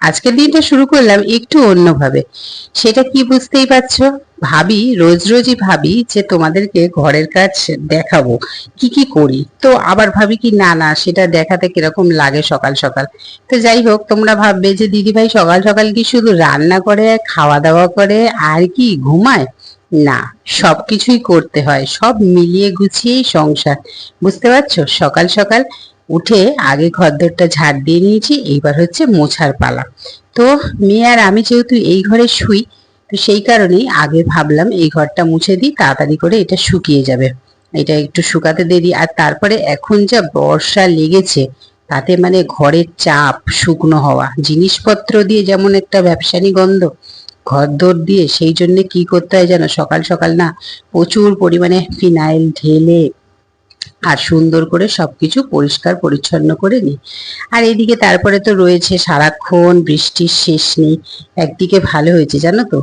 আজকের দিনটা শুরু করলাম একটু অন্যভাবে। সেটা কি বুঝতেই পারছ? ভাবি, রোজ রোজই ভাবি যে তোমাদেরকে ঘরের কাজ দেখাবো, কি কি করি। তো আবার ভাবি কি, না না, সেটা দেখাতে কীরকম লাগে সকাল সকাল। তো যাই হোক, তোমরা ভাববে যে দিদি ভাই সকাল সকাল কি শুধু রান্না করে খাওয়া দাওয়া করে, আর কি, ঘুমায়? না, সব কিছুই করতে হয়, সব মিলিয়ে গুছিয়েই সংসার। বুঝতে পারছ? সকাল সকাল উঠে আগে ঘরদোরটা ঝাড় দিয়ে নিয়েছি, এইবার হচ্ছে মোছার পালা। তো মেয়ে আর আমি যেহেতু এই ঘরে শুই, তো সেই কারণেই আগে ভাবলাম এই ঘরটা মুছে দিই, তাড়াতাড়ি করে এটা শুকিয়ে যাবে। এটা একটু শুকাতে দেরি। আর তারপরে এখন যা বর্ষা লেগেছে, তাতে মানে ঘরের চাপ, শুকনো হওয়া, জিনিসপত্র দিয়ে যেমন একটা ব্যবসায়ী গন্ধ ঘর দোর দিয়ে সেই জন্য কি করতে হয় যেন সকাল সকাল না প্রচুর পরিমাণে ফিনাইল ঢেলে আর সুন্দর করে সবকিছু পরিষ্কার, পরিচ্ছন্ন করে নিই। আর এদিকে তারপরে তো রয়েছে সারাক্ষণ বৃষ্টির শেষ নেই। একদিকে ভালো হয়েছে, জানো তো?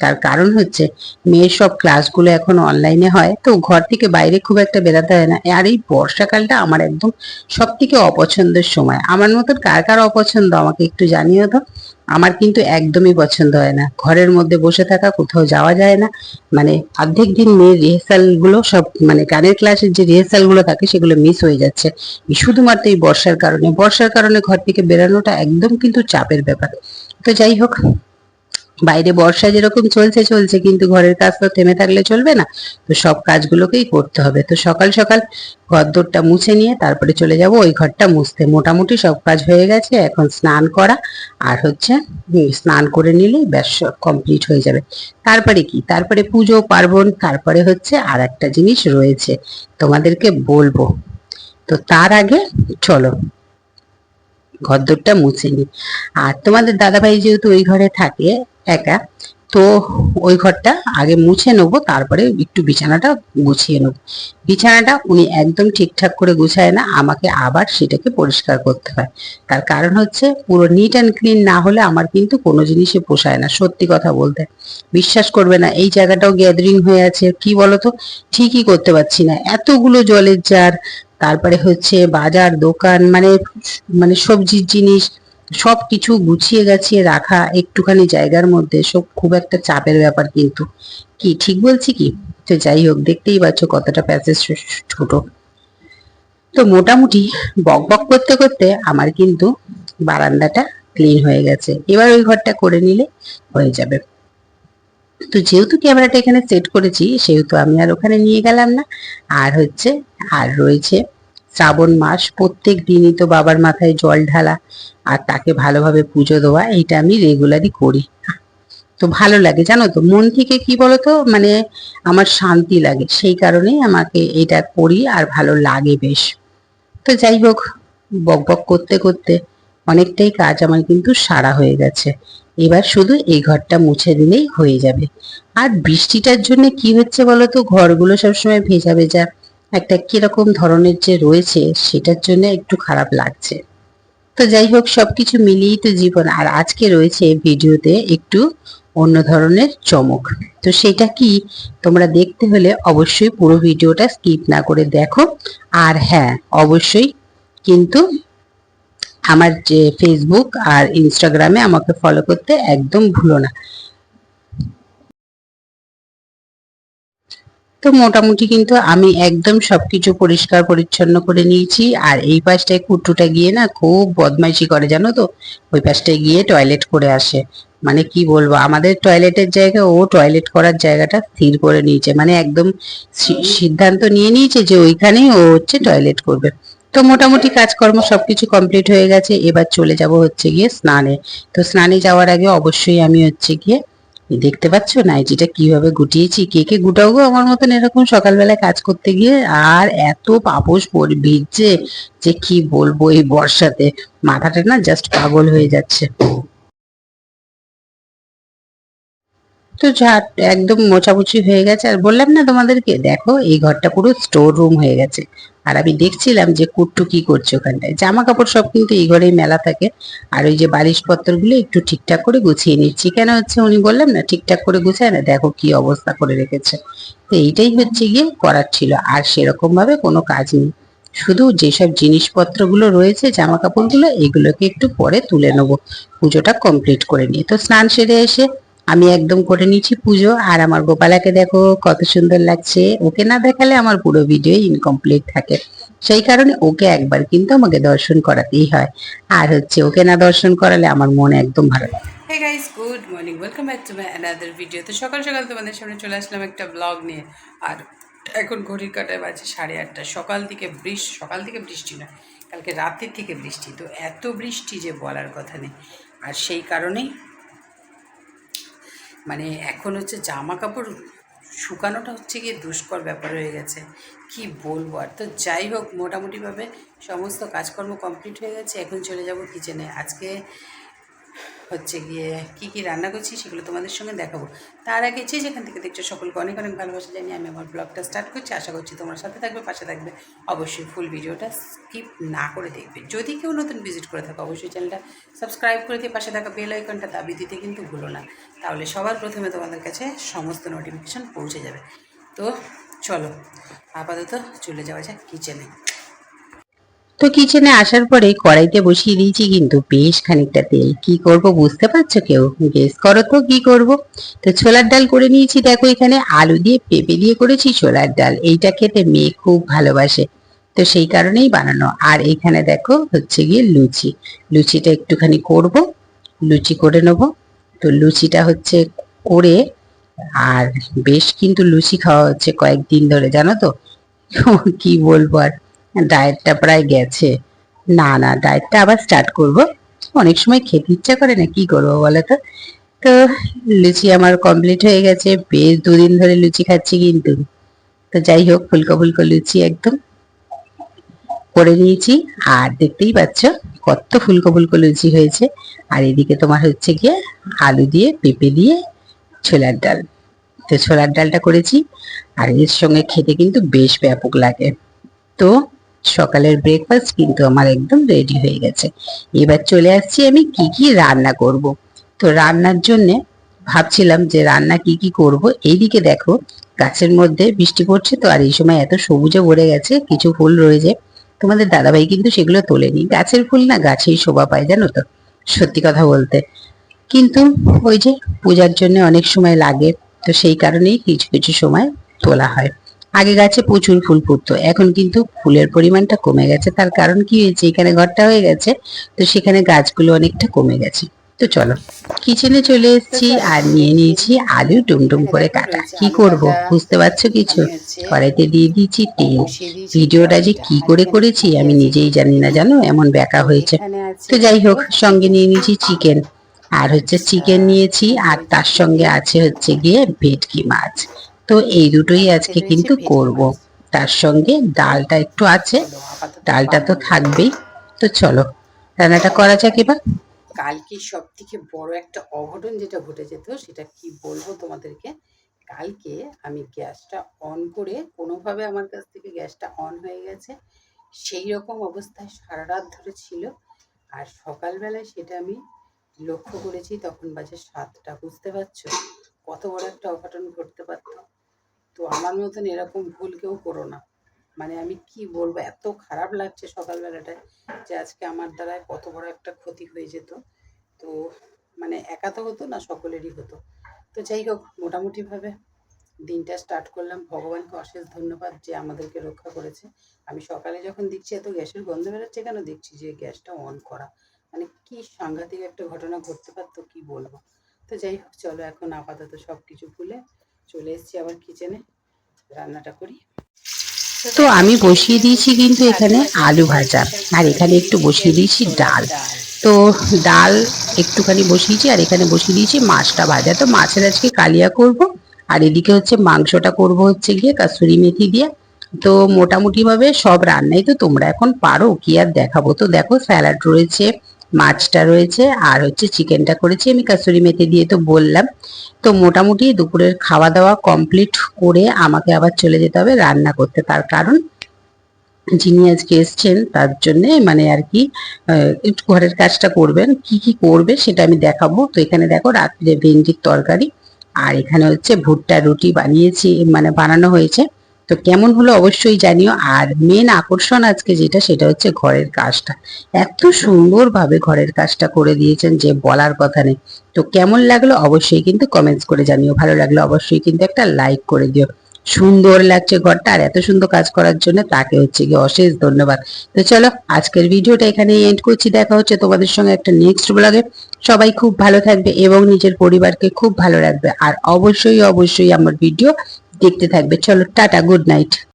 তার কারণ হচ্ছে মেয়ের সব ক্লাসগুলো এখন অনলাইনে হয়, তো ঘর থেকে বাইরে খুব একটা বেরাতে হয় না। আর এই বর্ষাকালটা আমার একদম সব থেকে অপছন্দের সময়। আমার মতন কার কার অপছন্দ আমাকে একটু জানিও দাও। আমার কিন্তু একদমই পছন্দ হয় না। ঘরের মধ্যে বসে থাকা, কোথাও যাওয়া যায় না। মানে অর্ধেক দিন মেয়ের রিহার্সালগুলো সব মানে গানের ক্লাসের যে রিহার্সালগুলো থাকে, সেগুলো মিস হয়ে যাচ্ছে। শুধুমাত্র এই বর্ষার কারণে। বর্ষার কারণে ঘর থেকে বেরোনোটা একদম কিন্তু চাপের ব্যাপার। তো যাই হোক বাইরে বর্ষা যেরকম চলছে চলছে, কিন্তু ঘরের কাজ তো থেমে থাকলে চলবে না। তো সব কাজগুলোকেই করতে হবে। তো সকাল সকাল ঘরদোরটা মুছে নিয়ে তারপরে চলে যাব। ওই ঘরটা মুছতে। মোটামুটি সব কাজ হয়ে গেছে। এখন স্নান করা। আর হচ্ছে স্নান করে নিলেই ব্যাস কমপ্লিট হয়ে যাবে। তারপরে কি? তারপরে পুজো, পার্বণ, তারপরে হচ্ছে আর একটা জিনিস রয়েছে। তোমাদেরকে বলব। তো তার আগে চলো, ঘরদোরটা মুছে নি আর তোমাদের দাদাভাই যেহেতু ওই ঘরে থাকে একা। তো ওই ঘরটা আগে মুছে নেব, তারপরে একটু বিছানাটা গুছিয়ে নেব। বিছানাটা উনি একদম ঠিকঠাক করে গুছায় না, আমাকে আবার সেটাকে পরিষ্কার করতে হয়। তার কারণ হচ্ছে পুরো নিট অ্যান্ড ক্লিন না হলে আমার কিন্তু কোনো জিনিসে পোষায় না, সত্যি কথা বলতে। বিশ্বাস করবে না, এই জায়গাটাও গ্যাদারিং হয়ে আছে, কি বলতো? ঠিকই করতে পারছি না। এতগুলো জলের জার, তারপরে হচ্ছে বাজার, দোকান মানে মানে সবজির জিনিস সব কিছু গুছিয়ে গাছিয়ে রাখা একটুখানি জায়গার মধ্যে, সব খুব একটা চাপের ব্যাপার কিন্তু। কি, ঠিক বলছি কি? তো যাই হোক, দেখতেই পাচ্ছ কতটা প্যাসেজ ছোট। তো মোটামুটি বক বক করতে করতে আমার কিন্তু বারান্দাটা ক্লিন হয়ে গেছে। এবার ওই ঘরটা করে নিলে হয়ে যাবে। তো যেহেতু ক্যামেরাটা এখানে সেট করেছি, সেহেতু আমি আর ওখানে নিয়ে গেলাম না। আর হচ্ছে, আর রয়েছে শ্রাবণ মাস, প্রত্যেক দিনই তো বাবার মাথায় জল ঢালা আর তাকে ভালোভাবে পুজো দেওয়া, এইটা আমি রেগুলারই করি। তো ভালো লাগে, জানো তো, মন থেকে কি বলতো মানে আমার শান্তি লাগে, সেই কারণেই আমাকে এটা করি আর ভালো লাগে বেশ। তো যাই হোক, বক বক করতে করতে অনেকটাই কাজ আমার কিন্তু সারা হয়ে গেছে। এবার শুধু এই ঘরটা মুছে দিলেই হয়ে যাবে। আর বৃষ্টিটার জন্য কি হচ্ছে বলতো, ঘরগুলো সবসময় ভেজা ভেজা। একটা কীরকম ধরনের যে রয়েছে, সেটার জন্য একটু খারাপ লাগছে। তো যাই হোক, সবকিছু মিলিয়েই তো জীবন, আর আজকে রয়েছে ভিডিওতে একটু অন্য ধরনের চমক। তো সেটা কি তোমরা দেখতে হলে অবশ্যই পুরো ভিডিওটা স্কিপ না করে দেখো। আর হ্যাঁ অবশ্যই কিন্তু আমার যে ফেসবুক আর ইনস্টাগ্রামে আমাকে ফলো করতে একদম ভুলো না। তো মোটামুটি কিন্তু আমি একদম সবকিছু পরিষ্কার পরিচ্ছন্ন করে নিয়েছি। আর এই পাশটায় কুট্টুটা গিয়ে না খুব বদমাইশি করে, জানো তো? ওই পাশটায় গিয়ে টয়লেট করে আসে। মানে কি বলব, আমাদের টয়লেটের জায়গা, ও টয়লেট করার জায়গাটা স্থির করে নিয়েছে। মানে একদম সিদ্ধান্ত নিয়ে নিয়েছে যে ওইখানেই ও হচ্ছে টয়লেট করবে। তো মোটামুটি কাজকর্ম সবকিছু কমপ্লিট হয়ে গেছে। এবার চলে যাব হচ্ছে গিয়ে স্নানে। তো স্নানে যাওয়ার আগে অবশ্যই আমি হচ্ছে গিয়ে দেখতে পাচ্ছ নাইটিটা কীভাবে গুটিয়েছি, কে কে গুটাও গো আমার মতন এরকম সকালবেলায় কাজ করতে গিয়ে? আর এত পাপস ভিজছে যে কি বলব এই বর্ষাতে? মাথাটা না জাস্ট পাগল হয়ে যাচ্ছে। তো ঝাট, একদম মোছামুছি হয়ে গেছে। আর বললাম না তোমাদেরকে, দেখো এই ঘরটা পুরো স্টোর রুম হয়ে গেছে। আর আমি দেখছিলাম যে কুট্টু কি করছে ওখানটায়। জামা কাপড় সব কিন্তু এই ঘরেই মেলা থাকে। আর ওই যে বালিশপত্রগুলো একটু ঠিকঠাক করে গুছিয়ে নিচ্ছি। কেন হচ্ছে উনি বললাম না, ঠিকঠাক করে গুছায় না, দেখো কি অবস্থা করে রেখেছে। তো এইটাই হচ্ছে গিয়ে করার ছিল। আর সেরকম ভাবে কোনো কাজ নেই। শুধু যেসব জিনিসপত্রগুলো রয়েছে জামা কাপড়গুলো এগুলোকে একটু পরে তুলে নেব। পুজোটা কমপ্লিট করে নিয়ে। তো স্নান সেরে এসে আমি একদম করে নিয়েছি পুজো। আর আমার গোপালাকে দেখো, কত সুন্দর লাগছে। ওকে না দেখালে আমার পুরো ভিডিও ইনকমপ্লিট থাকে। সেই কারণে ওকে একবার কিন্তু আমাকে দর্শন করাতেই হয়। আর হচ্ছে ওকে না দর্শন করালে আমার মন একদম ভালো লাগে না। Guys good morning welcome back to my another video তো সকাল সকাল তোমাদের সামনে চলে আসলাম একটা ব্লগ নিয়ে। আর এখন ঘড়ির কাটায় বাজে সাড়ে আটটা। সকাল থেকে বৃষ্টি সকাল থেকে বৃষ্টি নয়, কালকে রাতের থেকে বৃষ্টি। তো এত বৃষ্টি যে বলার কথা নেই। আর সেই কারণেই মানে এখন হচ্ছে জামা কাপড় শুকানোটা হচ্ছে গিয়ে দুষ্কর ব্যাপার হয়ে গেছে। কি বলব আর? তো যাই হোক, মোটামুটিভাবে সমস্ত কাজকর্ম কমপ্লিট হয়ে গেছে, এখন চলে যাব কিচেনে আজকে হচ্ছে গিয়ে কি কি রান্না করছি সেগুলো তোমাদের সঙ্গে দেখাবো। তার আগে যে যেখান থেকে দেখছ সকলকে অনেক অনেক ভালোবাসা জানিয়ে আমি আমার ব্লগটা স্টার্ট করছি। আশা করছি তোমার সাথে থাকবে, পাশে থাকবে। অবশ্যই ফুল ভিডিওটা স্কিপ না করে দেখবে। যদি কেউ নতুন ভিজিট করে থাকো, অবশ্যই চ্যানেলটা সাবস্ক্রাইব করে দিয়ে পাশে থাকা বেল আইকনটা দাবি দিতে কিন্তু ভুলো না। তাহলে সবার প্রথমে তোমাদের কাছে সমস্ত নোটিফিকেশান পৌঁছে যাবে। তো চলো, আপাতত চলে যাওয়া যাক কিচেনে তো কিচেনে আসার পরে কড়াইতে বসিয়ে দিয়েছি কিন্তু বেশ খানিকটা তেল। কি করব বুঝতে পারছ কেউ? গেস করো তো কি করব? তো ছোলার ডাল করে নিয়েছি, দেখো এখানে আলু দিয়ে পেঁপে দিয়ে করেছি ছোলার ডাল। এইটা খেতে মেয়ে খুব ভালোবাসে। তো সেই কারণেই বানানো। আর এখানে দেখো হচ্ছে গিয়ে লুচি। লুচিটা একটুখানি করব, লুচি করে নেব। তো লুচিটা হচ্ছে করে আর বেশ কিন্তু লুচি খাওয়া হচ্ছে কয়েকদিন ধরে, জানো তো? কি বলব আর? ডায়েটটা প্রায় গেছে। না না ডায়েটটা আবার স্টার্ট করব। অনেক সময় খেতে ইচ্ছা করে না, কি করব বলো তো তো লুচি আমার কমপ্লিট হয়ে গেছে, বেশ দুদিন ধরে লুচি খাচ্ছি কিন্তু। তো যাই হোক, ফুলকো ফুলকো লুচি একদম করে নিয়েছি। আর দেখতেই পাচ্ছ, কত ফুলকো ফুলকো লুচি হয়েছে। আর এদিকে তোমার হচ্ছে গিয়ে আলু দিয়ে পেঁপে দিয়ে ছোলার ডাল। তো ছোলার ডালটা করেছি। আর এর সঙ্গে খেতে কিন্তু বেশ ব্যাপক লাগে। তো সকালের ব্রেকফাস্ট কিন্তু আমার একদম রেডি হয়ে গেছে। এবার চলে আসছি আমি কি কি রান্না করব। তো রান্নার জন্যে ভাবছিলাম যে রান্না কি কি করব। এইদিকে দেখো, গাছের মধ্যে বৃষ্টি পড়ছে তো, আর এই সময় এত সবুজে ভরে গেছে, কিছু ফুল রয়েছে। তোমাদের দাদাভাই কিন্তু সেগুলো তোলেনি। গাছের ফুল না গাছেই শোভা পায়, জানো তো, সত্যি কথা বলতে। কিন্তু ওই যে পূজার জন্য অনেক সময় লাগে, তো সেই কারণেই কিছু কিছু সময় তোলা হয়। আগে গাছে প্রচুর ফুল ফুটতো, এখন কিন্তু ফুলের পরিমাণটা কমে গেছে। তার কারণ কি হয়েছে? এখানে ঘরটা হয়ে গেছে, তো সেখানে গাছগুলো অনেকটা কমে গেছে। তো চলো কিচেনে চলে এসেছি আর নিয়ে নিয়েছি আলু ডুমডুম করে কাটা। কি করব? বুঝতে পারছ কিছু? কড়াইতে দিয়ে দিয়েছি তেল। ভিডিওটা যে কি করে করেছি আমি নিজেই জানি না, জানো? এমন ব্যাকা হয়েছে। তো যাই হোক, সঙ্গে নিয়ে নিয়েছি চিকেন আর হচ্ছে চিকেন নিয়েছি, আর তার সঙ্গে আছে হচ্ছে গিয়ে ভেটকি মাছ। তো এই দুটোই আজকে কিন্তু করব। তার সঙ্গে ডালটা একটু আছে। ডালটা তো থাকবেই। তো চলো রান্নাটা করা যাক এবার। কালকে সব থেকে বড় একটা অঘটন যেটা ঘটে যেত সেটা কি বলব তোমাদেরকে? কালকে আমি গ্যাসটা অন করে কোনোভাবে আমার কাছ থেকে গ্যাসটা অন হয়ে গেছে। সেই রকম অবস্থায় সারা রাত ধরে ছিল। আর সকালবেলায় সেটা আমি লক্ষ্য করেছি তখন বাজে সাতটা বুঝতে পারছ? কত বড় একটা অঘটন ঘটতে পারতো। তো আমার মতন এরকম ভুল কেউ করো না। মানে আমি কি বলব, এত খারাপ লাগছে সকালবেলাটায় যে আজকে আমার দ্বারায় কত বড় একটা ক্ষতি হয়ে যেত। তো মানে একা তো হতো না, সকলেরই হতো। তো যাই হোক, মোটামুটিভাবে দিনটা স্টার্ট করলাম। ভগবানকে অশেষ ধন্যবাদ যে আমাদেরকে রক্ষা করেছে। আমি সকালে যখন দেখছি এত গ্যাসের গন্ধ বেরোচ্ছে কেন, দেখছি যে গ্যাসটা অন করা। মানে কি সাংঘাতিক একটা ঘটনা ঘটতে পারতো, কি বলব। তো যাই হোক, চলো এখন আপাতত সব কিছু ভুলে চলে এসেছি আবার কিচেনে রান্নাটা করি। তো আমি বসিয়ে দিয়েছি কিন্তু এখানে আলু ভাজা। আর এখানে একটু বসিয়ে দিয়েছি ডাল। তো ডাল একটুখানি বসিয়েছি আর এখানে বসিয়ে দিয়েছি মাছটা ভাজা। তো মাছের আজকে কালিয়া করব। আর এদিকে হচ্ছে মাংসটা করব হচ্ছে গিয়ে কাসুরি মেথি দিয়ে। তো মোটামুটিভাবে সব রান্নাই তো তোমরা এখন পারো, কি আর দেখাবো। তো দেখো স্যালাড রয়েছে মাছটা রয়েছে আর হচ্ছে চিকেনটা করেছি আমি কাসুরি মেথি দিয়ে তো বললাম। তো মোটামুটি দুপুরের খাওয়া দাওয়া কমপ্লিট করে আমাকে আবার চলে যেতে হবে রান্না করতে। তার কারণ যিনি আজকে এসছেন তার জন্য মানে আর কি ঘরের কাজটা করবেন। কি কি করবে সেটা আমি দেখাবো। তো এখানে দেখো রাত্রে ভেন্ডির তরকারি আর এখানে হচ্ছে ভুট্টা রুটি বানিয়েছি মানে বানানো হয়েছে। তো কেমন হলো অবশ্যই জানিও। আর মেন আকর্ষণ আজকে যেটা, সেটা হচ্ছে ঘরের কাজটা। এত সুন্দরভাবে ঘরের কাজটা করে দিয়েছেন যে বলার কথা নেই। তো কেমন লাগল অবশ্যই কিন্তু কমেন্টস করে জানিও। ভালো লাগল অবশ্যই কিন্তু একটা লাইক করে দিও। সুন্দর লাগছে ঘরটা আর এত সুন্দর কাজ করার জন্য তাকে হচ্ছে কি অশেষ ধন্যবাদ। তো চলো, আজকের ভিডিওটা এখানে এন্ড করছি। দেখা হচ্ছে তোমাদের সঙ্গে একটা নেক্সট ব্লগে সবাই খুব ভালো থাকবে এবং নিজের পরিবারকে খুব ভালো রাখবে। আর অবশ্যই অবশ্যই আমার ভিডিও দেখতে থাকবে। চলো টাটা গুড নাইট